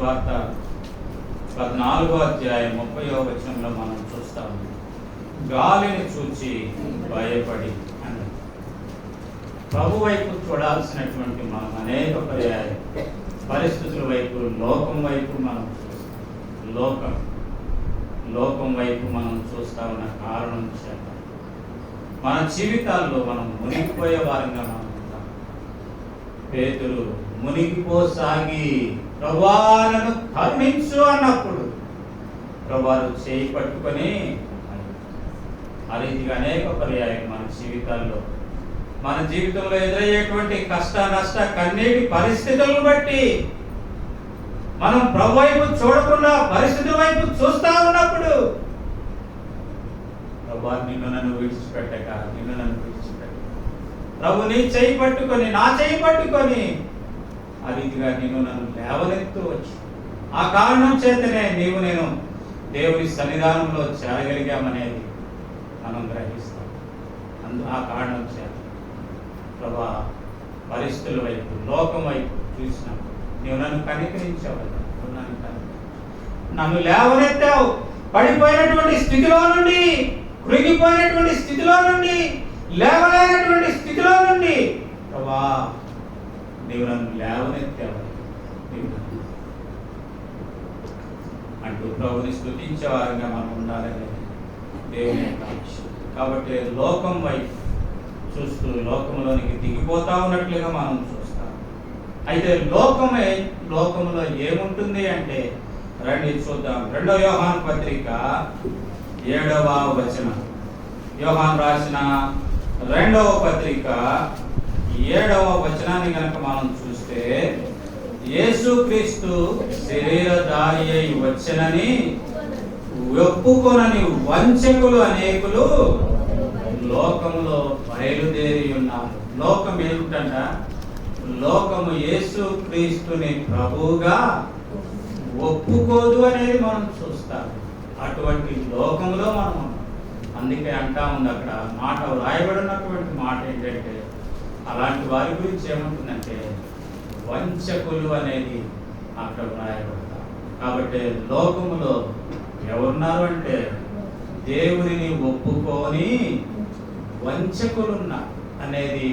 సువార్త పద్నాలుగో అధ్యాయం ముప్పై వచనంలో మనం చూస్తాము. గాలిని చూచి భయపడి అని ప్రభు వైపు చూడాల్సినటువంటి మనం అనేక పర్యాయం పరిస్థితుల వైపు లోకం వైపు మనం చూస్తాం. లోకం లోకం వైపు మనం చూస్తా ఉన్న కారణం చేత. మన జీవితాల్లో మనం మునిగిపోయే వారంగా మనం ఉంటాం. పేతులు మునిగిపోసాగి ప్రభాలను కరుణించు అన్నప్పుడు ప్రభాలు చేయి పట్టుకొని ఆ రీతిగా అనేక పర్యాయం మన జీవితాల్లో. మన జీవితంలో ఎదురయ్యేటువంటి కష్ట నష్ట కన్నీటి పరిస్థితులను బట్టి మనం ప్రభు వైపు చూడకుండా పరిస్థితుల వైపు చూస్తా ఉన్నప్పుడు ప్రభు నిన్ను నన్ను విడిచిపెట్టక నిన్ను నన్ను విడిచిపెట్ట ప్రభు నీ చేయి పట్టుకొని నా చేయి పట్టుకొని ఆ రీతిగా నిన్ను నన్ను లేవనెత్తు వచ్చి. ఆ కారణం చేతనే నీవు నేను దేవుని సన్నిధానంలో చేరగలిగామనేది మనం గ్రహిస్తాం. అందు ఆ కారణం చేత. ప్రభా పరిస్థితుల వైపు లోకం వైపు చూసినప్పుడు నీవు నన్ను కనికరించావు. నువ్వు నన్ను నన్ను లేవనెత్తావు. పడిపోయినటువంటి స్థితిలో నుండి కృంగిపోయినటువంటి స్థితిలో నుండి లేవలేనటువంటి స్థితిలో నుండి ప్రభా నీవు నన్ను లేవనెత్తావు. అంటూ ప్రభుని స్థుతించే వారంగా మనం ఉండాలని దేవుని కాబట్టి లోకం వైపు చూస్తూ లోకంలోనికి దిగిపోతా ఉన్నట్లుగా మనం చూస్తాం. అయితే లోకమే లోకంలో ఏముంటుంది అంటే రండి చూద్దాం. రెండో యోహాన్ పత్రిక ఏడవ వచనం. యోహాన్ రాసిన రెండవ పత్రిక ఏడవ వచనాన్ని కనుక మనం చూస్తే యేసుక్రీస్తు శరీరధారి అయి వచ్చనని ఒప్పుకొనని వంచకులు అనేకులు లోకంలో బయలుదేరి ఉన్నారు లోకం ఏమిటంట? లోకము యేసు క్రీస్తుని ప్రభువుగా ఒప్పుకోదు అనేది మనం చూస్తాం. అటువంటి లోకంలో మనం అందుకే అంటా ఉంది అక్కడ మాట వ్రాయబడినటువంటి మాట ఏంటంటే అలాంటి వారి గురించి ఏమంటుందంటే వంచకులు అనేది అక్కడ వ్రాయబడతారు. కాబట్టి లోకములో ఎవరున్నారు అంటే దేవుడిని ఒప్పుకొని వంచకులున్న అనేది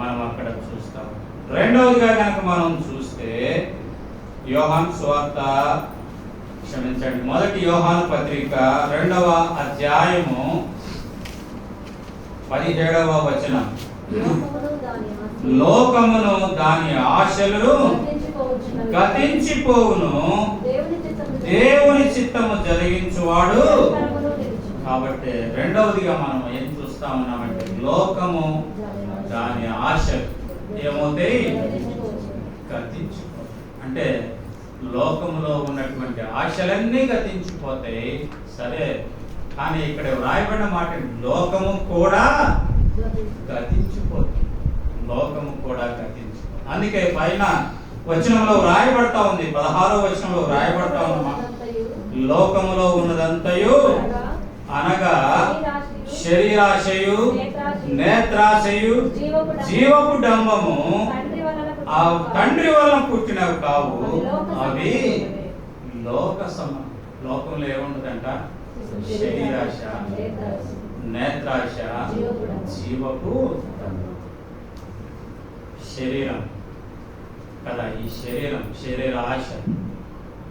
మనం అక్కడ చూస్తాం. రెండవదిగా కనుక మనం చూస్తే యోహాన్ స్వార్త క్షమించండి మొదటి యోహాన్ పత్రిక రెండవ అధ్యాయము పదిహేడవ వచనం. లోకమును దాని ఆశలు లోకమును దాని ఆశలు గతించిపోవచ్చునని గతించిపోవును దేవుని చిత్తము జరిగించువాడు. కాబట్టి రెండవదిగా మనం ఏం చూస్తా ఉన్నామంటే లోకము దాని ఆశలు. ఏమవుతాయి? గతించిపోతాయి. అంటే లోకములో ఉన్నటువంటి ఆశలన్నీ గతించిపోతాయి. సరే కానీ ఇక్కడ వ్రాయబడిన మాట లోకము కూడా గతించిపోతుంది. లోకము కూడా గతించు అందుకే పైన వచనంలో వ్రాయబడతా ఉంది. పదహారో వచనంలో వ్రాయబడతా ఉన్నమా లోకములో ఉన్నదంతయు అనగా శరీరాశయు నేత్రాశయు జీవపు డంబము ఆ తండ్రి వలన పుట్టినవి కావు. అవి లోక సమ లోకంలో ఏముండదంట? శరీరాశ నేత్రాశ జీవపు శరీరం. కదా ఈ శరీరం శరీర ఆశ.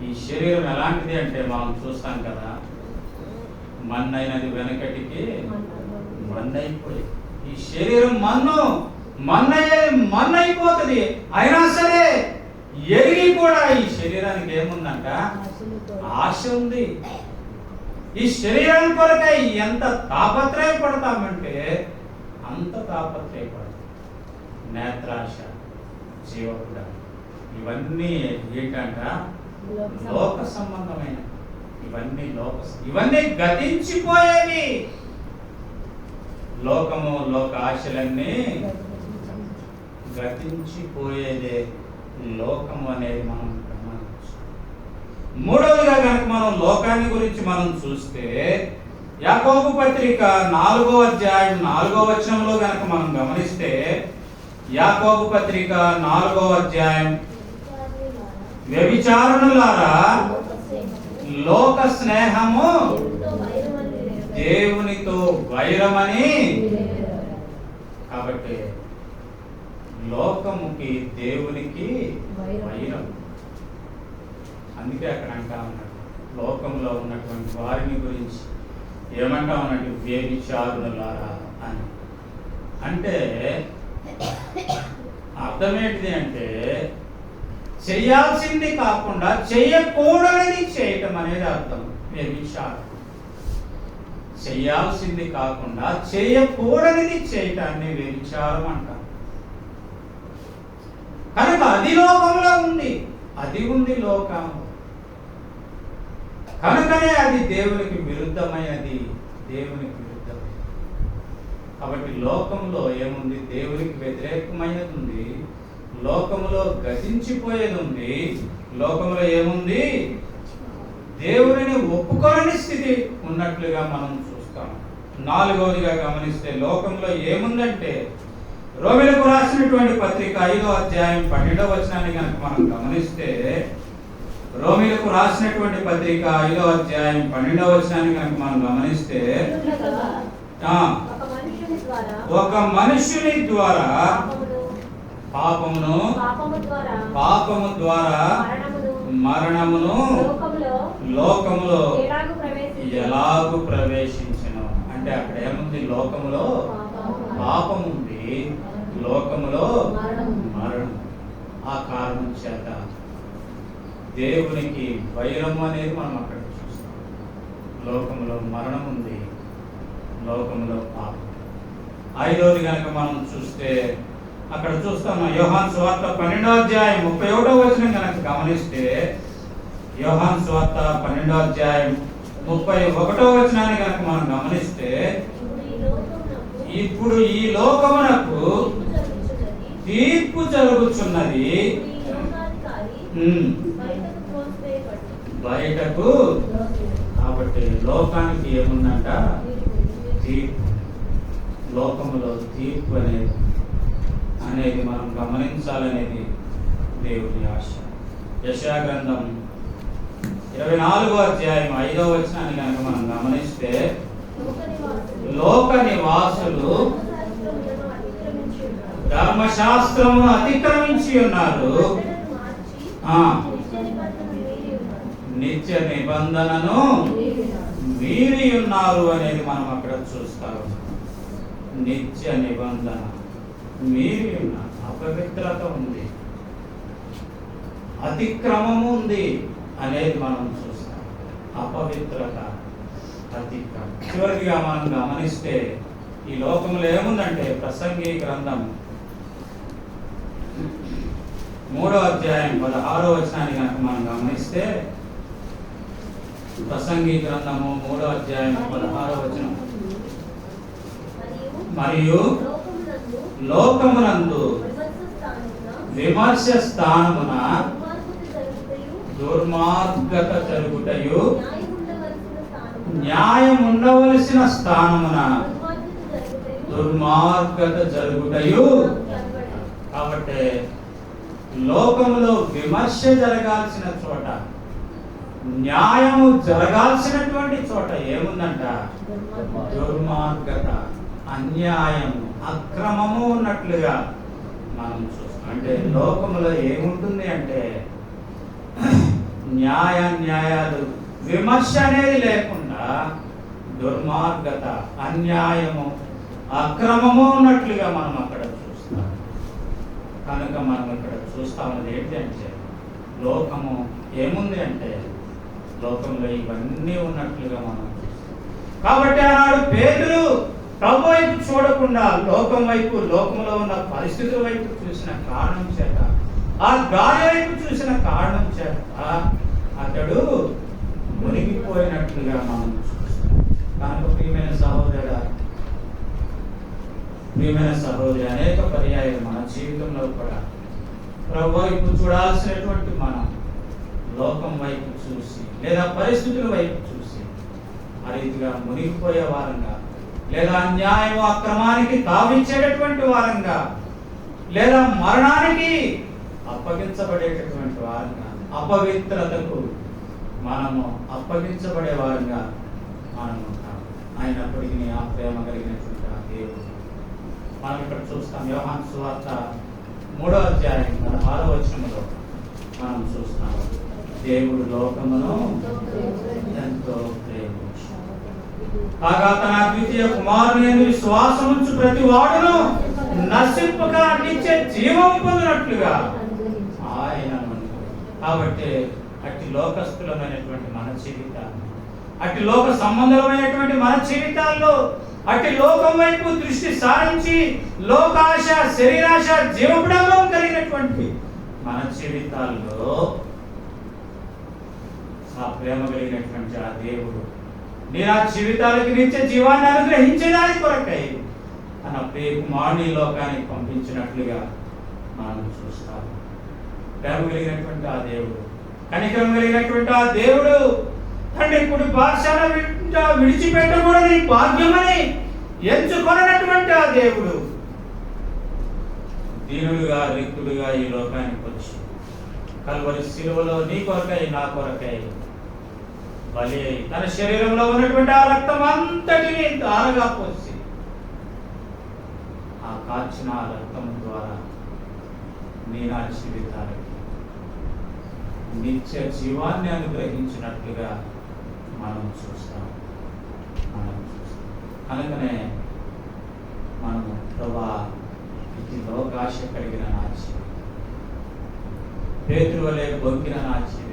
ఈ శరీరం ఎలాంటిది అంటే మనం చూస్తాం కదా మన్నైనది వెనకటికి మన్నైపోయి. ఈ శరీరం మన్ను మన్నయ్యే మన్నైపోతుంది. అయినా సరే ఎరిగి కూడా ఈ శరీరానికి ఏముందంట? ఆశ ఉంది. ఈ శరీరం కొరకై ఎంత తాపత్రయపడతామంటే అంత తాపత్రయపడతాం. నేత్రాశ జీవకుడ ఇవన్నీ ఏంటంట? లోక సంబంధమైన. ఇవన్నీ లోక ఇవన్నీ గతించిపోయేవి. లోకము లోక ఆశలన్నీ గతించిపోయేదే. లోకము అనేది మనం గమనించాలి మూడవదిగా కనుక మనం లోకాన్ని గురించి మనం చూస్తే యాకోబు పత్రిక నాలుగో అధ్యాయం నాలుగో వచనంలో కనుక మనం గమనిస్తే యాకోబు పత్రిక నాలుగో అధ్యాయం. వ్యభిచారణులారా? లోక స్నేహము, లోక స్నేహము దేవునితో వైరమని. కాబట్టి లోకముకి దేవునికి వైరం. వైరం అందుకే అక్కడ అంటా ఉన్నాడు. లోకంలో ఉన్నటువంటి వారిని గురించి ఏమంటా ఉన్నట్టు వ్యభిచారులారా అని. అంటే అర్థమేంటిది అంటే చేయాల్సింది కాకుండా చేయకూడనిది చేయటం అనేది అర్థం. వ్యభిచారం చేయాల్సింది కాకుండా చేయకూడనిది చేయటాన్ని వ్యభిచారం అంటారు. కనుక అది లోకంలో ఉంది. అది ఉంది లోకం. కనుకనే అది దేవునికి విరుద్ధమైనది. దేవునికి కాబట్టి లోకంలో ఏముంది? దేవునికి వ్యతిరేకమైనది ఉంది లోకంలో గతించిపోయేది ఉంది లోకంలో ఏముంది? దేవుడిని ఒప్పుకోని స్థితి ఉన్నట్లుగా మనం చూస్తాం. నాలుగవదిగా గమనిస్తే లోకంలో ఏముందంటే రోమిలకు రాసినటువంటి పత్రిక ఐదో అధ్యాయం పన్నెండవ వచనాన్ని కనుక మనం గమనిస్తే రోమిలకు రాసినటువంటి పత్రిక ఐదో అధ్యాయం పన్నెండవ వచనాన్ని కనుక మనం గమనిస్తే ఆ, ఒక మనుషుని ద్వారా పాపమును, పాపము ద్వారా మరణమును లోకములో ఎలాగు ప్రవేశించెను? అంటే అక్కడ ఏముంది? లోకములో పాపం ఉంది లోకములో మరణం. ఆ కారణం చేత దేవునికి వైరం అనేది మనం అక్కడ చూస్తాం. లోకములో మరణం ఉంది లోకములో పాపం. ఐదోది కనుక మనం చూస్తే అక్కడ చూస్తాం యోహాన్ స్వార్త పన్నెండో అధ్యాయం ముప్పై ఒకటో వచనం కనుక గమనిస్తే యోహాన్ స్వార్త పన్నెండో అధ్యాయం ముప్పై ఒకటో వచనాన్ని కనుక మనం గమనిస్తే ఇప్పుడు ఈ లోకమునకు తీర్పు జరుగుతున్నది బయటకు బయటకు కాబట్టి లోకానికి ఏముందంట? తీర్పు. లోకములో తీర్పు అనేది అనేది మనం గమనించాలనేది దేవుని ఆశ యశాగ్రంథం ఇరవై నాలుగో అధ్యాయం ఐదో వచనాన్ని కనుక మనం గమనిస్తే లోక నివాసులు ధర్మశాస్త్రములను అతిక్రమించి ఉన్నారు. ధర్మశాస్త్రమును అతిక్రమించి ఉన్నారు నిత్య నిబంధనను మీరి ఉన్నారు. అనేది మనం అక్కడ చూస్తాము నిత్య నిబంధన. మీరి అపవిత్రత ఉంది. అతిక్రమము ఉంది అనేది మనం చూస్తాం. అపవిత్రత అతిక్రమం. చివరిగా మనం గమనిస్తే ఈ లోకంలో ఏముందంటే ప్రసంగి గ్రంథం. మూడో అధ్యాయం పదహారో వచనాన్ని కనుక మనం గమనిస్తే ప్రసంగి గ్రంథము మూడో అధ్యాయం పదహారో వచనం. మరియు లోకమునందు విమర్శ స్థానమున దుర్మార్గత జరుగుటయు, న్యాయం ఉండవలసిన స్థానమున దుర్మార్గత జరుగుటయు. కాబట్టి లోకములో విమర్శ జరగాల్సిన చోట న్యాయము జరగాల్సినటువంటి చోట ఏముందంట దుర్మార్గత అన్యాయము అక్రమము ఉన్నట్లుగా మనం చూస్తాం. అంటే లోకంలో ఏముంటుంది అంటే న్యాయ న్యాయాలు విమర్శ అనేది లేకుండా దుర్మార్గత అన్యాయము అక్రమము ఉన్నట్లుగా మనం అక్కడ చూస్తాం. కనుక మనం ఇక్కడ చూస్తామన్నది ఏంటంటే లోకము ఏముంది అంటే లోకంలో ఇవన్నీ ఉన్నట్లుగా మనం చూస్తాం. కాబట్టి ఆనాడు పేదలు ప్రభు వైపు చూడకుండా లోకం వైపు లోకంలో ఉన్న పరిస్థితుల వైపు చూసిన కారణం చేత ఆ గాయ వైపు చూసిన కారణం చేత అతడు మునిగిపోయినట్లుగా మనం కనుక ప్రియమైన సహోదరుడ ప్రియమైన సహోదరి అనేక పర్యాయాలు మన జీవితంలో కూడా ప్రభు వైపు చూడాల్సినటువంటి మనం లోకం వైపు చూసి లేదా పరిస్థితుల వైపు చూసి ఆ రీతిగా మునిగిపోయే వారంగా లేదా అన్యాయం అక్రమానికి తావించేటటువంటి వారంగా లేదా మరణానికి అప్పగించబడేటటువంటి వారంగా అపవిత్రతకు మనము అప్పగించబడే వారంగా మనం ఉంటాం అయినప్పటికీ ఆ ప్రేమ కలిగినటువంటి ఆ దేవుడు. మనం ఇక్కడ చూస్తాం వ్యవహాన్ సువార్త మూడో అధ్యాయం ఆరో వచనంలో మనం చూస్తాం. దేవుడు లోకమును ఎంతో ప్రేమించు కాగా తన ద్వితీయ కుమారుని విశ్వాసం ఉంచు ప్రతి వాడును నశింపక నిత్య జీవం పొందినట్లుగా ఆయన కాబట్టి అట్టి లోకస్థులమైనటువంటి మన జీవితాన్ని అట్టి లోక సంబంధమైనటువంటి మన జీవితాల్లో అట్టి లోకం వైపు దృష్టి సారించి లోకాశ శరీరాశ జీవబిడంబం కలిగినటువంటి మన జీవితాల్లో ఆ ప్రేమ కలిగినటువంటి ఆ దేవుడు నీ నా జీవితాలకి నిత్య జీవాన్ని అనుగ్రహించడానికి కొరకై తన ప్రియ కుమారుని లోకానికి పంపించినట్లుగా మనం చూస్తాము ప్రేమ కలిగినటువంటి ఆ దేవుడు కనికరం కలిగినటువంటి ఆ దేవుడు తండ్రి ఇప్పుడు పాఠశాల విడిచిపెట్టకూడని భాగ్యమని ఎంచుకొనటువంటి ఆ దేవుడు దీనుడుగా రిక్తుడుగా ఈ లోకానికి వచ్చి కలువరి శిలువలో నీ కొరకై నా కొరకై బలి తన శరీరంలో ఉన్నటువంటి ఆ రక్తం అంతటిని ఆరగా పోసి ఆ కాచిన ఆ రక్తం ద్వారా నీ నా జీవితానికి నిత్య జీవాన్ని అనుగ్రహించినట్లుగా మనం చూస్తాం. మనం చూస్తాం. అనగానే మనము ప్రభా ఇది లోకాశ కలిగిన నా జీవితం. పేతురు వలె బొంకిన నా జీవితం.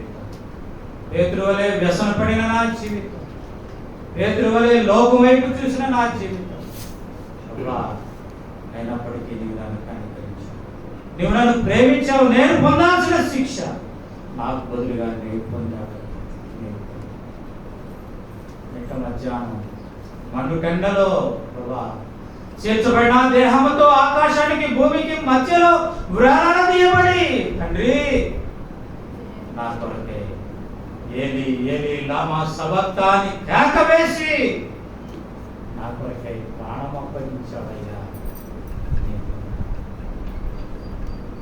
పేతురు వలె వ్యసన పడిన నా జీవితం. పేతురు వలె లోకం వైపు చూసిన నా జీవితం. అయినప్పటికీ నీవు నన్ను కనికరించు నీవు నన్ను ప్రేమించావు. నేను పొందాల్సిన శిక్ష. నాకు బదులుగా నీవు పొందాడు నీవు మధ్యాహ్నం మండు కండలో ప్రభా చేర్చబడిన దేహముతో ఆకాశానికి భూమికి మధ్యలో వ్రేలాడదీయబడి. తండ్రి నా కొరకే ఏలి ఏలి లామా సబత్తాని కేక వేసి నా కొరకై ప్రాణం అప్పగించాడయ్యా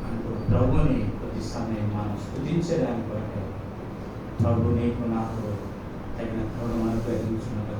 అంటూ ప్రభుని కొద్ది సమయం మనం స్థుతించడానికి కొరకై ప్రభు నీకు నాకు తగిన కరుణ అనుగ్రహించున్నది